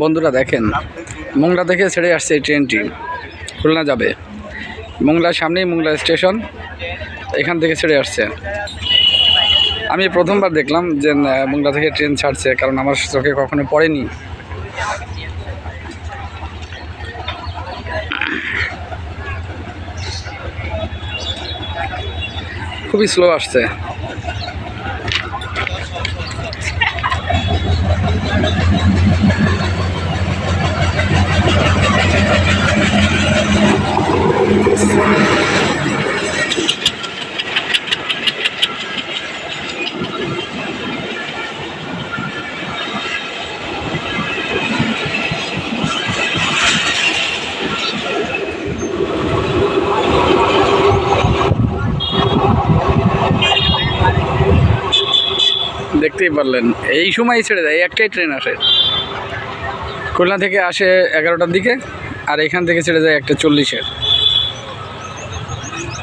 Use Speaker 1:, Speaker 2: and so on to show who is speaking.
Speaker 1: বন্ধুরা দেখেন, মোংলা থেকে ছেড়ে আসছে এই ট্রেনটি খুলনা যাবে। মোংলার সামনেই মোংলা স্টেশন এখান থেকে ছেড়ে আসছে। আমি প্রথমবার দেখলাম যে মোংলা থেকে ট্রেন ছাড়ছে, কারণ আমার চোখে কখনো পড়েনি। খুবই স্লো আসছে। দেখতেই পারলেন। এই সময় ছেড়ে দেয় একটাই ট্রেন আসে। খুলনা থেকে আসে এগারোটার দিকে, আর এখান থেকে ছেড়ে যায় একটা চল্লিশে